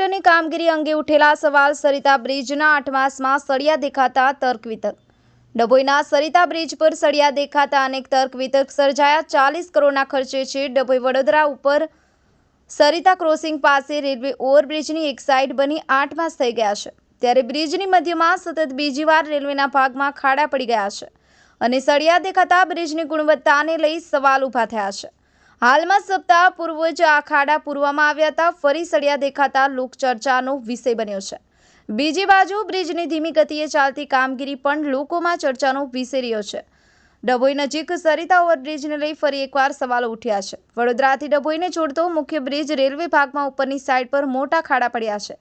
કોન્ટ્રાક્ટરની કામગીરી અંગે ઉઠેલા સવાલ સરિતા બ્રિજના આઠ માસમાં સળિયા દેખાતા તર્ક વિતર્ક ડભોઈના સરિતા બ્રિજ પર સળિયા દેખાતા અનેક તર્ક વિતર્ક સર્જાયા. ચાલીસ કરોડના ખર્ચે છે ડભોઈ વડોદરા ઉપર સરિતા ક્રોસિંગ પાસે રેલવે ઓવરબ્રિજની એક સાઈડ બની આઠ માસ થઈ ગયા છે. ત્યારે બ્રિજની મધ્યમાં સતત બીજી વાર રેલવેના ભાગમાં ખાડા પડી ગયા છે અને સળિયા દેખાતા બ્રિજની ગુણવત્તાને લઈ સવાલ ઊભા થયા છે. હાલમાં સપ્તાહ પૂર્વ જ આ ખાડા પૂરવામાં આવ્યા હતા. ફરી સળિયા દેખાતા લોકચર્ચાનો વિષય બન્યો છે. બીજી બાજુ બ્રિજની ધીમી ગતિએ ચાલતી કામગીરી પણ લોકોમાં ચર્ચાનો વિષય રહ્યો છે. ડભોઈ નજીક સરિતા ઓવરબ્રિજને લઈ ફરી એકવાર સવાલો ઉઠ્યા છે. વડોદરાથી ડભોઈને જોડતો મુખ્ય બ્રિજ રેલવે ભાગમાં ઉપરની સાઈડ પર મોટા ખાડા પડ્યા છે.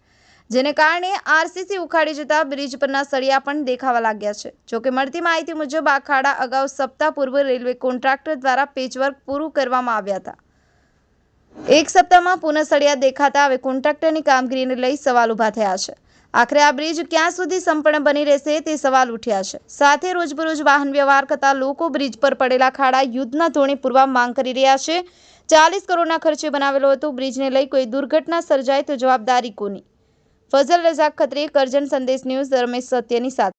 જેને કારણે આરસીસી ઉખાડી જતા બ્રિજ પરના સળિયા પણ દેખાવા લાગ્યા છે. જોકે મળતી માહિતી મુજબ આ ખાડા અગાઉ સપ્તાહ પૂર્વ રેલવે કોન્ટ્રાક્ટર દ્વારા પેચવર્ક પૂરું કરવામાં આવ્યા હતા. એક સપ્તાહમાં પુનઃ સળિયા દેખાતા હવે કોન્ટ્રાક્ટરની કામગીરીને લઈ સવાલ ઊભા થયા છે. આખરે આ બ્રિજ ક્યાં સુધી સંપૂર્ણ બની રહેશે તે સવાલ ઉઠ્યા છે. સાથે રોજબરોજ વાહન વ્યવહાર કરતા લોકો બ્રિજ પર પડેલા ખાડા યુદ્ધના ધોરણે પૂરવા માંગ કરી રહ્યા છે. ચાલીસ કરોડના ખર્ચે બનાવેલો હતો બ્રિજને લઈ કોઈ દુર્ઘટના સર્જાય તો જવાબદારી કોની? ફઝલ રઝાક ખત્રી કરજણ સંદેશ ન્યૂઝ રમેશ સત્યની સાથે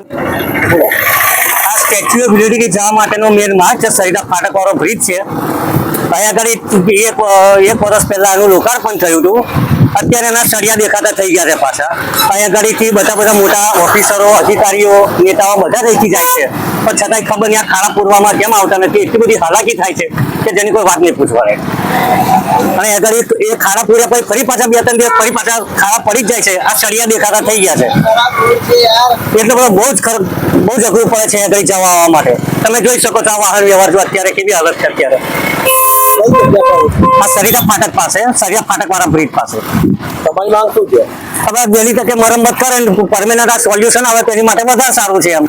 આ સ્ટેચ્યુ ઓફ યુનિટી જવા માટેનો મેન માર્ગ છે. સરિતા ફાટક વાળો બ્રિજ છે. અહીંયા આગળ એક એક વર્ષ પહેલા આનું લોકાર્પણ થયું હતું. અત્યારે એના સળિયા દેખાતા થઈ ગયા છે પાછા. અહીંયા આગળથી બધા બધા મોટા ઓફિસરો અધિકારીઓ, નેતાઓ બધા દેખી જાય છે. પણ છતાંય ખબર આ ખાડા પૂરવામાં કેમ આવતા નથી એટલી બધી હાલાકી થાય છે કે જેની કોઈ વાત નહીં પૂછવાય અને અગર એ ખાડા પૂર્યા પછી ફરી પાછા બે ત્રણ દિવસ ફરી પાછા ખાડા પડી જ જાય છે આ સળિયા દેખાતા થઈ ગયા છે. એટલે બધો બહુ જ બહુ જ અઘરું પડે છે આગળ જવા આવવા માટે. તમે જોઈ શકો છો આ વાહન વ્યવહાર જો અત્યારે કેવી હાલત છે અત્યારે. આ સરિતા ફાટક પાસે સરિતા ફાટક વાળા બ્રિજ પાસે. તમારી માંગ શું છે? હવે વહેલી તકે મરમ્મત કરે પરમેનન્ટ સોલ્યુશન આવે તેની માટે વધારે સારું છે એમ.